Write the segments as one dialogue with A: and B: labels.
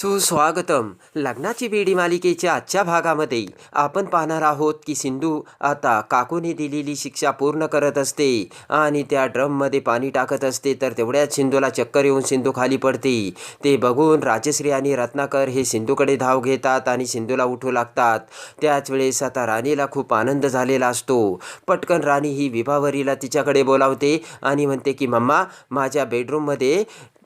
A: सुस्वागतम. लग्नाची बेडी मालिकेच्या आजच्या भागामध्ये आपण पाहणार आहोत की सिंधू आता काकूने दिलेली शिक्षा पूर्ण करत असते आणि त्या ड्रममध्ये पाणी टाकत असते तर तेवढ्याच सिंधूला चक्कर येऊन सिंधू खाली पडते. ते बघून राजश्री आणि रत्नाकर हे सिंधूकडे धाव घेतात आणि सिंधूला उठू लागतात. त्याच वेळेस आता राणीला खूप आनंद झालेला असतो. पटकन राणी ही विभावरीला तिच्याकडे बोलावते आणि म्हणते की मम्मा माझ्या बेडरूममध्ये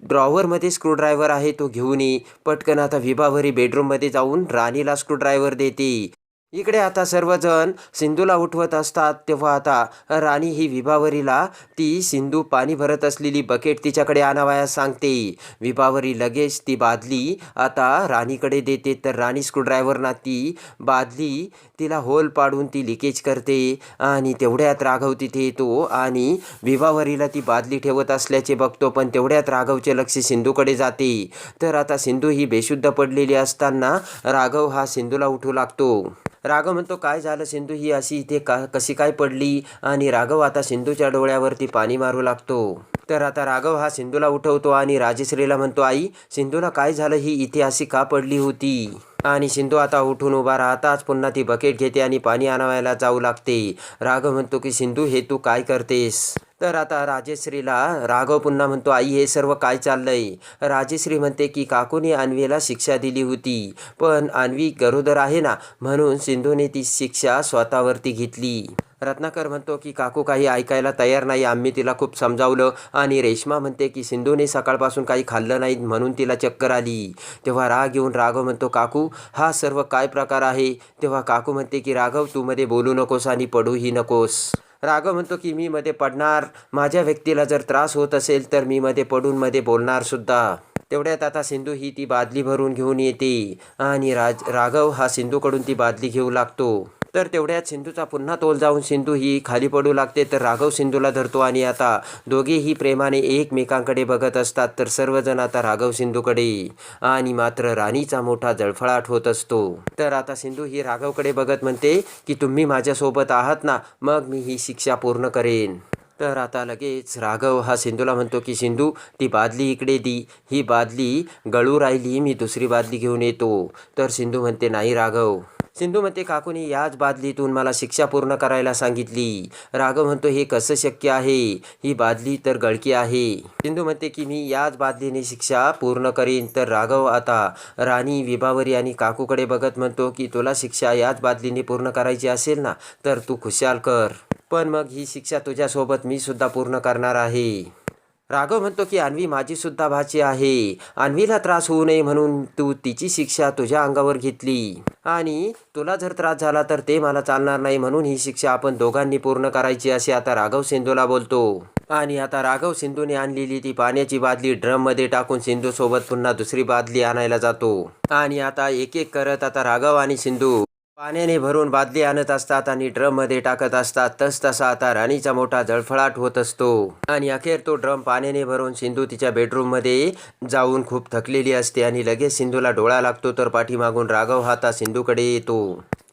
A: ड्रॉवरमध्ये स्क्रूड्रायव्हर आहे तो घेऊन ये. पटकन आता विभावरी बेडरूममध्ये जाऊन राणीला स्क्रूड्रायव्हर देते. इकडे आता सर्वजण सिंधूला उठवत असतात तेव्हा आता राणी ही विभावरीला ती सिंधू पाणी भरत असलेली बकेट तिच्याकडे आणावयास सांगते. विभावरी लगेच ती बादली आता राणीकडे देते तर राणी स्क्रूड्रायव्हरना ती बादली तिला होल पाडून ती लिकेज करते आणि तेवढ्यात राघव तिथे येतो आणि विभावरीला ती बादली ठेवत असल्याचे बघतो पण तेवढ्यात राघवचे लक्ष सिंधूकडे जाते. तर आता सिंधू ही बेशुद्ध पडलेली असताना राघव हा सिंधूला उठू लागतो. राघव म्हणतो काय झालं सिंधू? ही अशी इथे का कशी काय पडली? आणि राघव आता सिंधूच्या डोळ्यावरती पाणी मारू लागतो. तर आता राघव हा सिंधूला उठवतो आणि राजश्रीला म्हणतो आई सिंधूला काय झालं? ही इथे अशी का पडली होती? आणि सिंधू आता उठून उभा राहताच पुन्हा ती बकेट घेते आणि पाणी आणायला जाऊ लागते. राघव म्हणतो की सिंधू हे तू काय करतेस? तर आता राजेश्रीला राघव पुन्हा म्हणतो आई हे सर्व काय चाललंय? राजेश्री म्हणते की काकूने अन्वीला शिक्षा दिली होती पण अन्वी गरोदर आहे ना म्हणून सिंधूने ती शिक्षा स्वतःवरती घेतली. रत्नाकर म्हणतो की काकू काही ऐकायला तयार नाही आम्ही तिला खूप समजावलं आणि रेश्मा म्हणते की सिंधूने सकाळपासून काही खाल्लं नाही म्हणून तिला चक्कर आली. तेव्हा राग येऊन राघव म्हणतो काकू हा सर्व काय प्रकार आहे? तेव्हा काकू म्हणते की राघव तू मध्ये बोलू नकोस आणि पडूही नकोस. राघव म्हणतो की मी मध्ये पडणार. माझ्या व्यक्तीला जर त्रास होत असेल तर मी मध्ये पडून मध्ये बोलणार सुद्धा. तेवढ्यात आता सिंधू ही ती बादली भरून घेऊन येते. आणि राज राघव हा सिंधूकडून ती बादली घेऊ लागतो. तर तेवढ्यात सिंधूचा पुन्हा तोल जाऊन सिंधू ही खाली पडू लागते. तर राघव सिंधूला धरतो आणि आता दोघेही प्रेमाने एकमेकांकडे बघत असतात. तर सर्वजण आता राघव सिंधूकडे. आणि मात्र राणीचा मोठा जळफळाट होत असतो. तर आता सिंधू ही राघवकडे बघत म्हणते की तुम्ही माझ्यासोबत आहात ना मग मी ही शिक्षा पूर्ण करेन. तर आता लगेच राघव हा सिंधूला म्हणतो की सिंधू ती बादली इकडे दी. ही बादली गळू राहिली मी दुसरी बादली घेऊन येतो. तर सिंधू म्हणते नाही राघव सिंधू म्हणते काकूने याच बादलीतून मला शिक्षा पूर्ण करायला सांगितली. राघव म्हणतो हे कसं शक्य आहे? ही बादली तर गळकी आहे. सिंधू म्हणते की मी याच बादलीने शिक्षा पूर्ण करीन. तर राघव आता राणी विभावरी आणि काकूकडे बघत म्हणतो की तुला शिक्षा याच बादलीने पूर्ण करायची असेल ना तर तू खुशाल कर. पण मग ही शिक्षा तुझ्यासोबत मी सुद्धा पूर्ण करणार आहे. राघव म्हणतो की अन्वी माझी सुद्धा भाची आहे. अन्वीला त्रास होऊ नये म्हणून तू तिची शिक्षा तुझ्या अंगावर घेतली. आणि तुला जर त्रास झाला तर ते मला चालणार नाही म्हणून ही शिक्षा आपण दोघांनी पूर्ण करायची असे आता राघव सिंधूला बोलतो. आणि आता राघव सिंधूने आणलेली ती पाण्याची बादली ड्रममध्ये टाकून सिंधू सोबत पुन्हा दुसरी बादली आणायला जातो. आणि आता एक एक करत आता राघव आणि सिंधू पाण्याने भरून बादली आणत असतात आणि ड्रममध्ये टाकत असतात. तस तसा आता राणीचा मोठा जळफळाट होत असतो. आणि अखेर तो ड्रम पाण्याने भरून सिंधू तिच्या बेडरूममध्ये जाऊन खूप थकलेली असते आणि लगेच सिंधूला डोळा लागतो तर पाठीमागून राघव हाता सिंधूकडे येतो.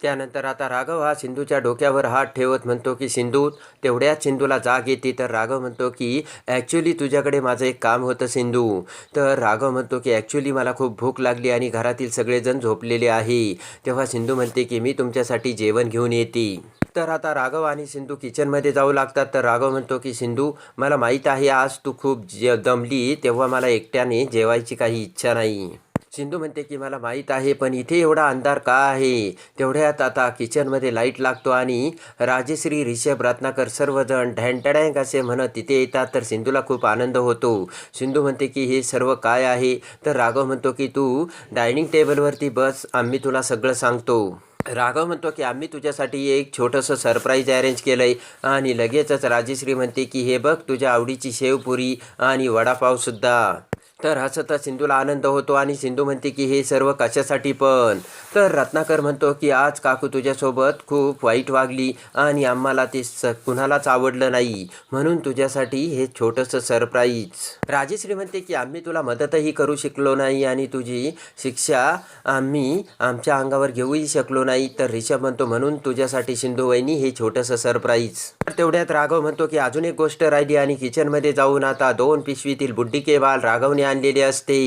A: त्यानंतर आता राघव हा सिंधूच्या डोक्यावर हात ठेवत म्हणतो की सिंधू तेवढ्याच सिंधूला जाग येते. तर राघव म्हणतो की ॲक्च्युली तुझ्याकडे माझं एक काम होतं सिंधू. तर राघव म्हणतो की ॲक्च्युली मला खूप भूक लागली आणि घरातील सगळेजण झोपलेले आहे. तेव्हा सिंधू म्हणते की मी तुमच्यासाठी जेवण घेऊन येते. तर आता राघव आणि सिंधू किचनमध्ये जाऊ लागतात. तर राघव म्हणतो की सिंधू मला माहीत आहे आज तू खूप जे दमली तेव्हा मला एकट्याने जेवायची काही इच्छा नाही. सिंधू म्हणते की मला माहीत आहे पण इथे एवढा अंधार का आहे? तेवढ्यात आता किचनमध्ये लाइट लागतो आणि राजश्री रिषभ रत्नाकर सर्वजण ढँटडँक असे म्हणत तिथे येतात. तर सिंधूला खूप आनंद होतो. सिंधू म्हणते की हे सर्व काय आहे? तर राघव म्हणतो की तू डायनिंग टेबलवरती बस. आम्ही तुला सगळं सांगतो. राघव म्हणतो की आम्ही तुझ्यासाठी एक छोटंसं सरप्राईज अरेंज केलं आहे आणि लगेचच राजेश्री म्हणते की हे बघ तुझ्या आवडीची शेवपुरी आणि वडापावसुद्धा. तर हसता सिंधूला आनंद होतो आणि सिंधू म्हणते की हे सर्व कशासाठी पण? तर रत्नाकर म्हणतो की आज काकू तुझ्यासोबत खूप वाईट वागली आणि आम्हाला ते स कुणालाच आवडलं नाही. म्हणून तुझ्यासाठी हे छोटंसं सरप्राईज. राजेश्री म्हणते की आम्ही तुला मदतही करू शकलो नाही आणि तुझी शिक्षा आम्ही आमच्या अंगावर घेऊही शकलो नाही. तर रिषभ म्हणतो म्हणून तुझ्यासाठी सिंधू वहिनी हे छोटंसं सरप्राईज. तर तेवढ्यात राघव म्हणतो की अजून एक गोष्ट राहिली आणि किचनमध्ये जाऊन आता दोन पिशवीतील बुड्डी के बाल राघवने आणलेले असते.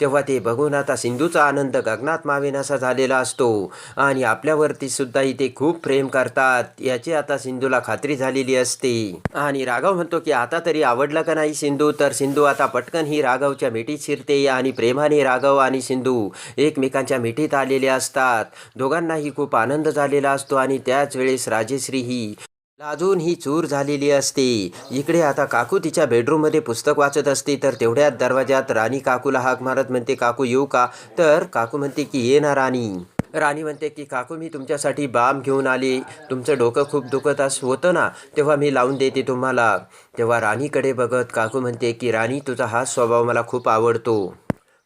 A: तेव्हा ते बघून आता सिंधूचा आनंद गगनात मावेनासा झालेला असतो. आणि आपल्यावरती सुद्धा इथे खूप प्रेम करतात. याची आता सिंधूला खात्री झालेली असते. आणि राघव म्हणतो की आता तरी आवडलं का नाही सिंधू? तर सिंधू आता पटकन ही राघवच्या मिठीत शिरते आणि प्रेमाने राघव आणि सिंधू एकमेकांच्या मिठीत आलेले असतात. दोघांनाही खूप आनंद झालेला असतो आणि त्याच वेळेस राजेश्री ही लाजून ही चूर झालेली असते. इकडे आता काकू तिच्या बेडरूममध्ये पुस्तक वाचत असते तर तेवढ्यात दरवाजात राणी काकूला हाक मारत म्हणते काकू येऊ का? तर काकू म्हणते की ये ना राणी. राणी म्हणते की काकू मी तुमच्यासाठी बाम घेऊन आली. तुमचं डोकं खूप दुखत अस होतं ना? तेव्हा मी लावून देते तुम्हाला. तेव्हा राणीकडे बघत काकू म्हणते की राणी तुझा हा स्वभाव मला खूप आवडतो.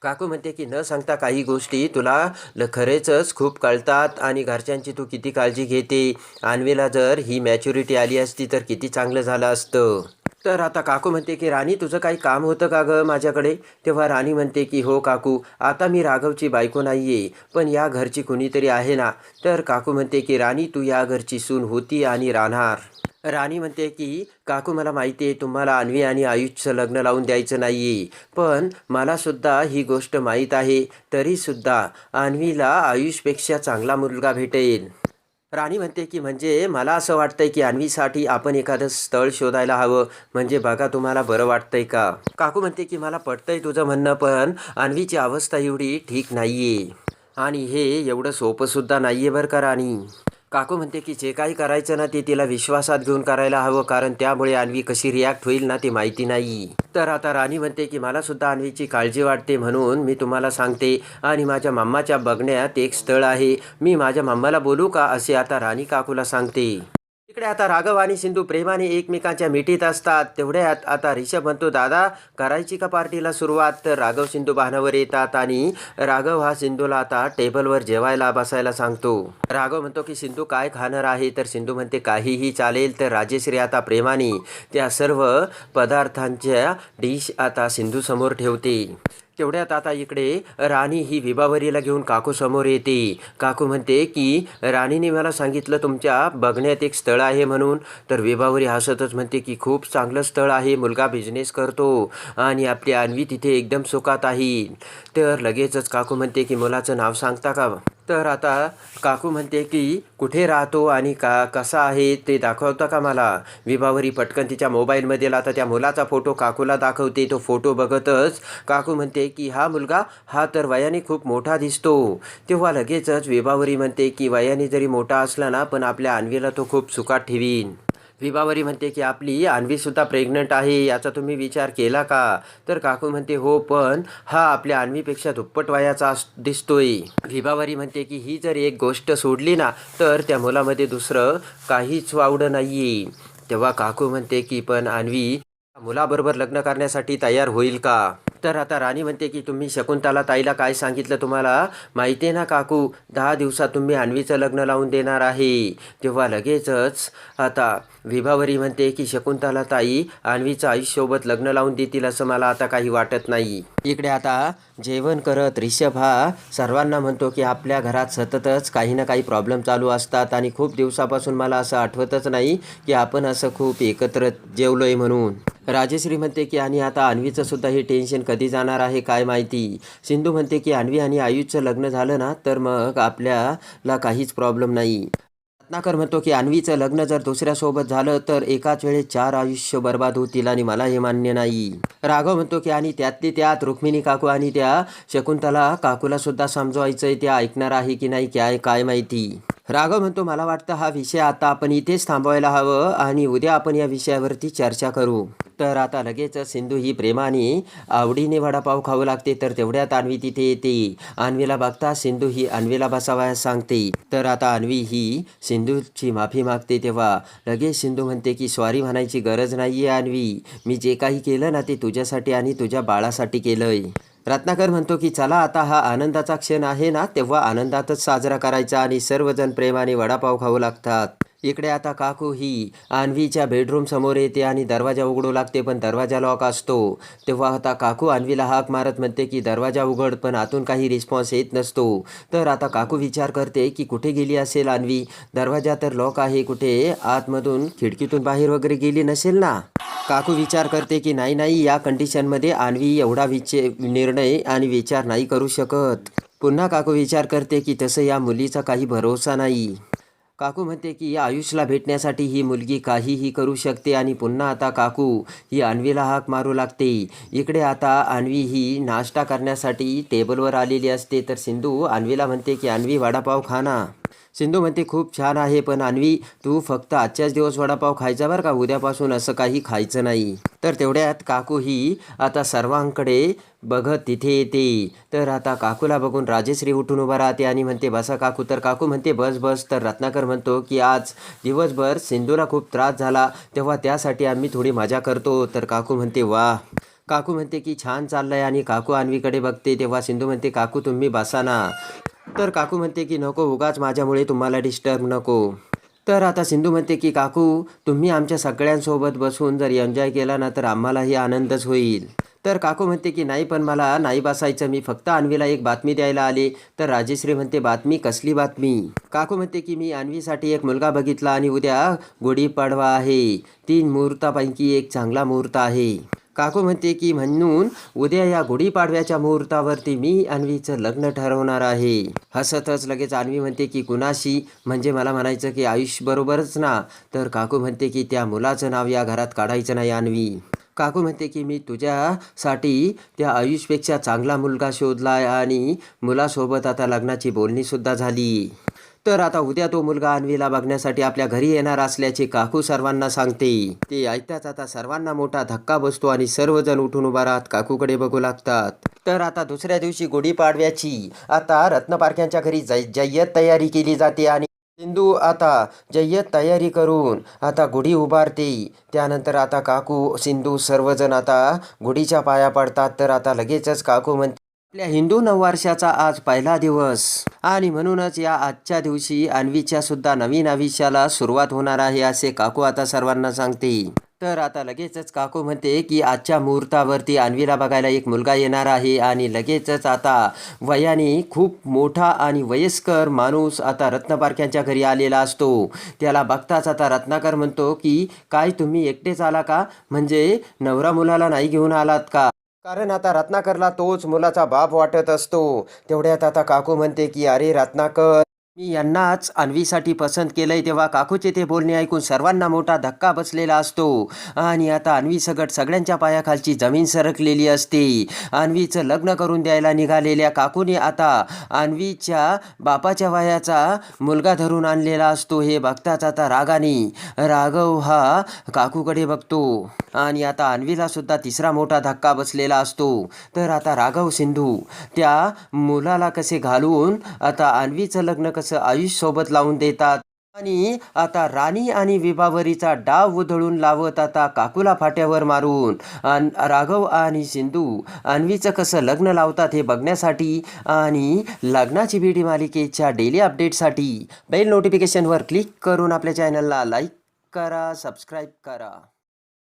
A: काकू म्हणते की न सांगता काही गोष्टी तुला ल खरेचच खूप कळतात आणि घरच्यांची तू किती काळजी घेते. आणवीला जर ही मॅच्युरिटी आली असती तर किती चांगलं झालं असतं. तर आता काकू म्हणते की राणी तुझं काही काम होतं का गं माझ्याकडे? तेव्हा राणी म्हणते की हो काकू आता मी राघवची बायको नाही आहे पण या घरची कुणीतरी आहे ना? तर काकू म्हणते की राणी तू या घरची सून होती आणि राहणार. राणी म्हणते की काकू मला माहिती आहे तुम्हाला अन्वी आणि आयुषचं लग्न लावून द्यायचं नाही आहे पण मला सुद्धा ही गोष्ट माहीत आहे तरीसुद्धा अन्वीला आयुषपेक्षा चांगला मुलगा भेटेल. राणी म्हणते की म्हणजे मला असं वाटतंय की अन्वीसाठी आपण एखादं स्थळ शोधायला हवं. म्हणजे बघा तुम्हाला बरं वाटतंय का? काकू म्हणते की मला पटतंय तुझं म्हणणं पण अन्वीची अवस्था एवढी ठीक नाही आहे आणि हे एवढं सोपंसुद्धा नाही आहे बरं का राणी? काकू म्हणते की जे काही करायचं ना ते तिला विश्वासात घेऊन करायला हवं कारण त्यामुळे अन्वी कशी रिॲक्ट होईल ना ते माहिती नाही. तर आता राणी म्हणते की मला सुद्धा अन्वीची काळजी वाटते म्हणून मी तुम्हाला सांगते. आणि माझ्या मम्माच्या बघण्यात एक स्थळ आहे. मी माझ्या मम्माला बोलू का? असे आता राणी काकूला सांगते. इकडे आता राघव आणि सिंधू प्रेमाने एकमेकांच्या मिठीत असतात. तेवढ्यात आता रिषभ म्हणतो दादा करायची का पार्टीला सुरुवात? तर राघव सिंधू बाणावर येतात आणि राघव हा सिंधूला आता टेबलवर जेवायला बसायला सांगतो. राघव म्हणतो की सिंधू काय खाणार आहे? तर सिंधू म्हणते काहीही चालेल. तर राजेश्री आता प्रेमाने त्या सर्व पदार्थांच्या डिश आता सिंधू समोर ठेवते. तेवढ्यात आता इकडे राणी ही विभावरीला घेऊन काकू समोर येते. काकू म्हणते की राणीने मला सांगितलं तुमच्या बघण्यात एक स्थळ आहे म्हणून. तर विभावरी हसतच म्हणते की खूप चांगलं स्थळ आहे मुलगा बिझनेस करतो आणि आपली अन्वी तिथे एकदम सुखात आहे. तर लगेचच काकू म्हणते की मुलाचं नाव सांगता का? तर आता काकू म्हणते की कुठे राहतो आणि का कसा आहे ते दाखवता का मला? विभावरी पटकन तिच्या मोबाईलमध्ये आता त्या मुलाचा फोटो काकूला दाखवते. तो फोटो बघतच काकू म्हणते की हा मुलगा हा तर वयाने खूप मोठा दिसतो. तेव्हा लगेचच विभावरी म्हणते की वयाने जरी मोठा असला ना पण आपल्या अन्वीला तो खूप सुखात ठेवीन. विभावरी म्हणते की आपली अन्वीसुद्धा प्रेग्नंट आहे याचा तुम्ही विचार केला का? तर काकू म्हणते हो पण हा आपल्या अन्वीपेक्षा दुप्पट वयाचा अस- दिसतोय. विभावरी म्हणते की ही जर एक गोष्ट सोडली ना तर त्या मुलामध्ये दुसरं काहीच वावडं नाही तेव्हा काकू म्हणते की पण अन्वी मुलाबरोबर लग्न करण्यासाठी तयार होईल का? तर आता राणी म्हणते की तुम्ही शकुंतला ताईला काय सांगितलं तुम्हाला? माहिती आहे ना काकू दहा दिवसात तुम्ही अन्वीचं लग्न लावून देणार आहे. तेव्हा लगेचच आता विभावरी म्हणते की शकुंतला ताई अन्वीचं आयुष्यसोबत लग्न लावून देतील असं मला आता काही वाटत नाही. इकडे आता जेवण करत रिषभ हा सर्वांना म्हणतो की आपल्या घरात सततच काही ना काही प्रॉब्लेम चालू असतात आणि खूप दिवसापासून मला असं आठवतच नाही की आपण असं खूप एकत्र जेवलोय म्हणून. राजेश्री म्हणते की आणि आता अन्वीचं सुद्धा हे टेन्शन कधी जाणार आहे काय माहिती? सिंधू म्हणते की अन्वी आणि आयुषचं लग्न झालं ना तर मग आपल्याला काहीच प्रॉब्लेम नाही. रत्नाकर म्हणतो की अन्वीचं लग्न जर दुसऱ्यासोबत झालं तर एकाच वेळेस चार आयुष्य बर्बाद होतील आणि मला हे मान्य नाही. राघव म्हणतो की आणि त्यातली त्यात रुक्मिणी काकू आणि त्या शकुंतला काकूला सुद्धा समजवायचंय ते ऐकणार आहे की नाही काय काय माहिती? राघव म्हणतो मला वाटतं हा विषय आता आपण इथेच थांबवायला हवं आणि उद्या आपण या विषयावरती चर्चा करू. तर आता लगेच सिंधू ही प्रेमाने आवडीने वडापाव खाऊ लागते तर तेवढ्यात अन्वी तिथे येते. अन्वीला बघता सिंधू ही अन्वीला बसावयास सांगते. तर आता अन्वी ही सिंधूची माफी मागते तेव्हा लगेच सिंधू म्हणते की सॉरी म्हणायची गरज नाही आहे अन्वी. मी जे काही केलं ना ते तुझ्यासाठी आणि तुझ्या बाळासाठी केलंय. रत्नाकर म्हणतो की चला आता हा आनंदाचा क्षण आहे ना तेव्हा आनंदातच साजरा करायचा आणि सर्वजण प्रेमाने वडापाव खाऊ लागतात. इकडे आता काकू ही अन्वीच्या बेडरूमसमोर येते आणि दरवाजा उघडू लागते पण दरवाजा लॉक असतो. तेव्हा आता काकू अन्वीला हाक मारत म्हणते की दरवाजा उघड पण आतून काही रिस्पॉन्स येत नसतो. तर आता काकू विचार करते की कुठे गेली असेल अन्वी? दरवाजा तर लॉक आहे कुठे? आतमधून खिडकीतून बाहेर वगैरे गेली नसेल ना? काकू विचार करते की नाही नाही या कंडिशनमध्ये अन्वी एवढा विचे निर्णय आणि विचार नाही करू शकत. पुन्हा काकू विचार करते की तसं या मुलीचा काही भरोसा नाही. काकू म्हणते की या आयुषला भेटण्यासाठी ही मुलगी काहीही करू शकते आणि पुन्हा आता काकू ही अन्वीला हाक मारू लागते. इकडे आता अन्वी ही नाश्ता करण्यासाठी टेबलवर आलेली असते. तर सिंधू अन्वीला म्हणते की अन्वी वडापाव खा ना. सिंधू म्हणते खूप छान आहे पण अन्वी तू फक्त आजच्याच दिवस वडापाव खायचा बरं का? उद्यापासून असं काही खायचं नाही. तर तेवढ्यात काकू ही आता सर्वांकडे बघत तिथे येते. तर आता काकूला बघून राजेश्री उठून उभा राहते आणि म्हणते बसा काकू. तर काकू म्हणते बस बस. तर रत्नाकर म्हणतो की आज दिवसभर सिंधूला खूप त्रास झाला तेव्हा त्यासाठी आम्ही थोडी मजा करतो. तर काकू म्हणते वा. काकू म्हणते की छान चाललं आहे आणि काकू अन्वीकडे बघते तेव्हा सिंधू म्हणते काकू तुम्ही बसा ना. तर काकू म्हणते की नको उगाच माझ्यामुळे तुम्हाला डिस्टर्ब नको. तर आता सिंधू म्हणते की काकू तुम्ही आमच्या सगळ्यांसोबत बसून जर एन्जॉय केला ना तर आम्हालाही आनंदच होईल. तर काकू म्हणते की नाही पण मला नाही बसायचं. मी फक्त अन्वीला एक बातमी द्यायला आले. तर राजेश्री म्हणते बातमी? कसली बातमी? काकू म्हणते की मी अन्वीसाठी एक मुलगा बघितला आणि उद्या गुढीपाडवा आहे. तीन मुहूर्तापैकी एक चांगला मुहूर्त आहे. काकू म्हणते की म्हणून उद्या या गुढीपाडव्याच्या मुहूर्तावरती मी अन्वीचं लग्न ठरवणार आहे. हसतच लगेच अन्वी म्हणते की कुणाशी? म्हणजे मला म्हणायचं की आयुष बरोबरच ना. तर काकू म्हणते की त्या मुलाचं नाव या घरात काढायचं नाही अन्वी. काकू म्हणते की मी तुझ्यासाठी त्या आयुषपेक्षा चांगला मुलगा शोधला आहे आणि मुलासोबत आता लग्नाची बोलणीसुद्धा झाली. तर आता उद्या तो मुलगा अन्वीला बघण्यासाठी आपल्या घरी येणार असल्याचे काकू सर्वांना सांगते. ते ऐकताच आता सर्वांना मोठा धक्का बसतो आणि सर्वजण उठून उभा राहत काकूकडे बघू लागतात. तर आता दुसऱ्या दिवशी गुढीपाडव्याची आता रत्नपारख्यांच्या घरी जय जय्यत तयारी केली जाते आणि सिंधू आता जय्यत तयारी करून आता गुढी उभारते. त्यानंतर आता काकू सिंधू सर्वजण आता गुढीच्या पाया पडतात. तर आता लगेचच काकू म्हणते आपल्या हिंदू नववर्षाचा आज पहिला दिवस. आणि म्हणूनच या आजच्या दिवशी अन्वीच्या सुद्धा नवीन आयुष्याला सुरुवात होणार आहे असे काकू आता सर्वांना सांगते. तर आता लगेचच काकू म्हणते की आजच्या मुहूर्तावरती अन्वीला बघायला एक मुलगा येणार आहे आणि लगेचच आता वयाने खूप मोठा आणि वयस्कर माणूस आता रत्नपारख्यांच्या घरी आलेला असतो. त्याला बघताच आता रत्नाकर म्हणतो की काय तुम्ही एकटेच आला का? म्हणजे नवरा मुलाला नाही घेऊन आलात का? कारण आता रत्नाकरला तोच मुलाचा बाप वाटत असतो. तेवढ्यात आता काकू म्हणते की अरे रत्नाकर मी यांनाच अन्वीसाठी पसंत केलं आहे तेव्हा काकूचे ते बोलणे ऐकून सर्वांना मोठा धक्का बसलेला असतो. आणि आता अन्वी सगट सगळ्यांच्या पायाखालची जमीन सरकलेली असते. अन्वीचं लग्न करून द्यायला निघालेल्या काकूने आता अन्वीच्या बापाच्या वयाचा मुलगा धरून आणलेला असतो हे बघताच आता रागाने. राघव हा काकूकडे बघतो. आणि आता अन्वीला सुद्धा तिसरा मोठा धक्का बसलेला असतो. तर आता राघव सिंधू त्या मुलाला कसे घालून आता अन्वीचं लग्न कसं आयुष सोबत लावून देतात. आणि आता राणी आणि विभावरीचा डाव उधळून लावत आता काकूला फाट्यावर मारून. अन राघव आणि सिंधू अन्वीचं कसं लग्न लावतात हे बघण्यासाठी आणि लग्नाची बीडी मालिकेच्या डेली अपडेटसाठी बेल नोटिफिकेशनवर क्लिक करून आपल्या चॅनलला लाईक करा सबस्क्राईब करा.